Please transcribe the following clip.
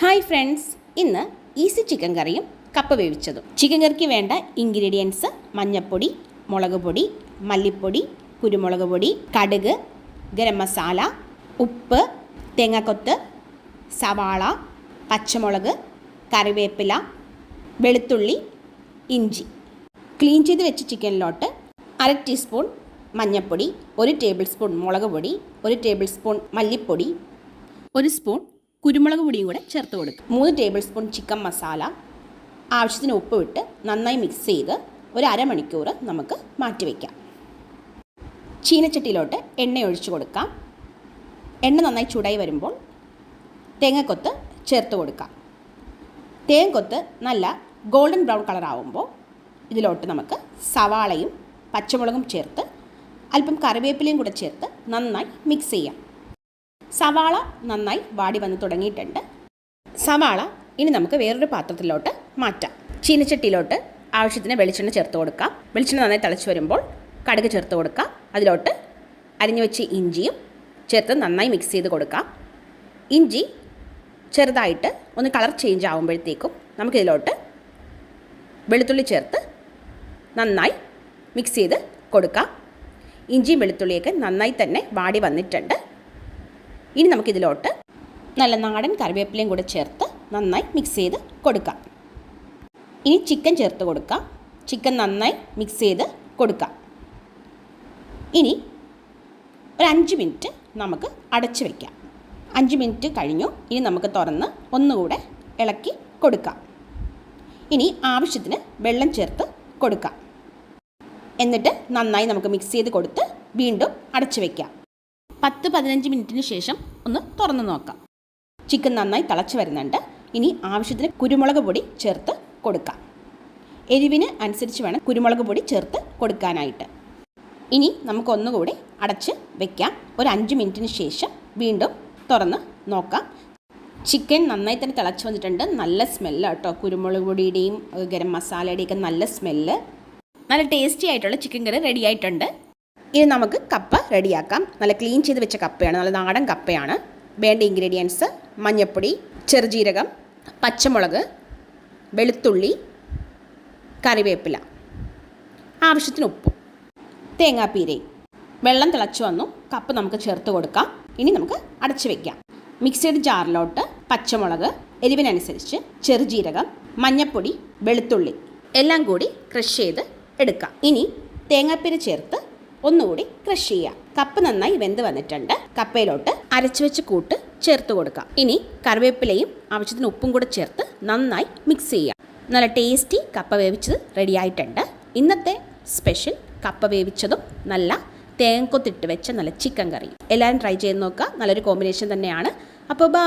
Hi friends ഇന്ന് easy chicken കറിയും കപ്പ വേവിച്ചതും. ചിക്കൻ കറിക്ക് വേണ്ട ഇൻഗ്രീഡിയൻസ് മഞ്ഞൾപ്പൊടി മുളക് പൊടി മല്ലിപ്പൊടി കുരുമുളക് പൊടി കടുക് ഗരം മസാല ഉപ്പ് തേങ്ങാക്കൊത്ത് സവാള പച്ചമുളക് കറിവേപ്പില വെളുത്തുള്ളി ഇഞ്ചി. ക്ലീൻ ചെയ്ത് വെച്ച ചിക്കനിലോട്ട് അര ടീസ്പൂൺ മഞ്ഞൾപ്പൊടി ഒരു ടേബിൾ സ്പൂൺ മുളക് പൊടി ഒരു ടേബിൾ സ്പൂൺ മല്ലിപ്പൊടി ഒരു സ്പൂൺ കുരുമുളക് പൊടിയും കൂടെ ചേർത്ത് കൊടുക്കുക മൂന്ന് ടേബിൾ സ്പൂൺ ചിക്കൻ മസാല ആവശ്യത്തിന് ഉപ്പ് ഇട്ട് നന്നായി മിക്സ് ചെയ്ത് ഒരു അരമണിക്കൂർ നമുക്ക് മാറ്റി വയ്ക്കാം ചീനച്ചട്ടിയിലോട്ട് എണ്ണ ഒഴിച്ചു കൊടുക്കാം. എണ്ണ നന്നായി ചൂടായി വരുമ്പോൾ തേങ്ങക്കൊത്ത് ചേർത്ത് കൊടുക്കാം. തേങ്ങക്കൊത്ത് നല്ല ഗോൾഡൻ ബ്രൗൺ കളർ ആവുമ്പോൾ ഇതിലോട്ട് നമുക്ക് സവാളയും പച്ചമുളകും ചേർത്ത് അല്പം കറിവേപ്പിലയും കൂടെ ചേർത്ത് നന്നായി മിക്സ് ചെയ്യാം. സവാള നന്നായി വാടി വന്ന് തുടങ്ങിയിട്ടുണ്ട്. സവാള ഇനി നമുക്ക് വേറൊരു പാത്രത്തിലോട്ട് മാറ്റാം. ചീനച്ചട്ടിയിലോട്ട് ആവശ്യത്തിന് വെളിച്ചെണ്ണ ചേർത്ത് കൊടുക്കാം. വെളിച്ചെണ്ണ നന്നായി തിളച്ച് വരുമ്പോൾ കടുക് ചേർത്ത് കൊടുക്കാം. അതിലോട്ട് അരിഞ്ഞു വെച്ച് ഇഞ്ചിയും ചേർത്ത് നന്നായി മിക്സ് ചെയ്ത് കൊടുക്കാം. ഇഞ്ചി ചെറുതായിട്ട് ഒന്ന് കളർ ചേഞ്ച് ആകുമ്പോഴത്തേക്കും നമുക്കിതിലോട്ട് വെളുത്തുള്ളി ചേർത്ത് നന്നായി മിക്സ് ചെയ്ത് കൊടുക്കാം. ഇഞ്ചിയും വെളുത്തുള്ളിയൊക്കെ നന്നായി തന്നെ വാടി വന്നിട്ടുണ്ട്. ഇനി നമുക്കിതിലോട്ട് നല്ല നാടൻ കറിവേപ്പിലയും കൂടെ ചേർത്ത് നന്നായി മിക്സ് ചെയ്ത് കൊടുക്കാം. ഇനി ചിക്കൻ ചേർത്ത് കൊടുക്കാം. ചിക്കൻ നന്നായി മിക്സ് ചെയ്ത് കൊടുക്കാം. ഇനി ഒരു അഞ്ച് മിനിറ്റ് നമുക്ക് അടച്ചു വയ്ക്കാം അഞ്ച് മിനിറ്റ് കഴിഞ്ഞു. ഇനി നമുക്ക് തുറന്ന് ഒന്നുകൂടെ ഇളക്കി കൊടുക്കാം. ഇനി ആവശ്യത്തിന് വെള്ളം ചേർത്ത് കൊടുക്കാം. എന്നിട്ട് നന്നായി നമുക്ക് മിക്സ് ചെയ്ത് കൊടുത്ത് വീണ്ടും അടച്ചു വയ്ക്കാം പത്ത് പതിനഞ്ച് മിനിറ്റിന് ശേഷം ഒന്ന് തുറന്ന് നോക്കാം. ചിക്കൻ നന്നായി തിളച്ച് വരുന്നുണ്ട്. ഇനി ആവശ്യത്തിന് കുരുമുളക് പൊടി ചേർത്ത് കൊടുക്കാം. എരിവിന് അനുസരിച്ച് വേണം കുരുമുളക് പൊടി ചേർത്ത് കൊടുക്കാനായിട്ട്. ഇനി നമുക്കൊന്നുകൂടി അടച്ച് വെക്കാം. ഒരു അഞ്ച് മിനിറ്റിന് ശേഷം വീണ്ടും തുറന്ന് നോക്കാം. ചിക്കൻ നന്നായി തന്നെ തിളച്ച് വന്നിട്ടുണ്ട്. നല്ല സ്മെല്ല് കേട്ടോ. കുരുമുളക് പൊടിയുടെയും ഗരം മസാലയുടെയും ഒക്കെ നല്ല സ്മെല്ല്. നല്ല ടേസ്റ്റി ആയിട്ടുള്ള ചിക്കൻ കറി റെഡി ആയിട്ടുണ്ട്. ഇനി നമുക്ക് കപ്പ റെഡിയാക്കാം. നല്ല ക്ലീൻ ചെയ്ത് വെച്ച കപ്പയാണ്. നല്ല നാടൻ കപ്പയാണ്. വേണ്ട ഇൻഗ്രീഡിയൻസ് മഞ്ഞൾപ്പൊടി ചെറുജീരകം പച്ചമുളക് വെളുത്തുള്ളി കറിവേപ്പില. ആവശ്യത്തിന് ഉപ്പും തേങ്ങാപ്പീരയും വെള്ളം തിളച്ചു വന്നു. കപ്പ് നമുക്ക് ചേർത്ത് കൊടുക്കാം. ഇനി നമുക്ക് അടച്ചു വെക്കാം. മിക്സഡ് ജാറിലോട്ട് പച്ചമുളക് എരിവിനനുസരിച്ച് ചെറുജീരകം മഞ്ഞൾപ്പൊടി വെളുത്തുള്ളി എല്ലാം കൂടി ക്രഷ് ചെയ്ത് എടുക്കാം. ഇനി തേങ്ങാപ്പീര ചേർത്ത് ഒന്നുകൂടി ക്രഷ് ചെയ്യാം. കപ്പ് നന്നായി വെന്ത് വന്നിട്ടുണ്ട്. കപ്പയിലോട്ട് അരച്ചു വെച്ച് കൂട്ട് ചേർത്ത് കൊടുക്കാം. ഇനി കറിവേപ്പിലയും ആവശ്യത്തിന് ഉപ്പും കൂടെ ചേർത്ത് നന്നായി മിക്സ് ചെയ്യാം. നല്ല ടേസ്റ്റി കപ്പ വേവിച്ചത് റെഡി ആയിട്ടുണ്ട്. ഇന്നത്തെ സ്പെഷ്യൽ കപ്പ വേവിച്ചതും നല്ല തേങ്ങക്കൊത്തിട്ട് വെച്ച നല്ല ചിക്കൻ കറി. എല്ലാവരും ട്രൈ ചെയ്ത് നോക്കുക. നല്ലൊരു കോമ്പിനേഷൻ തന്നെയാണ്. അപ്പോൾ ബൈ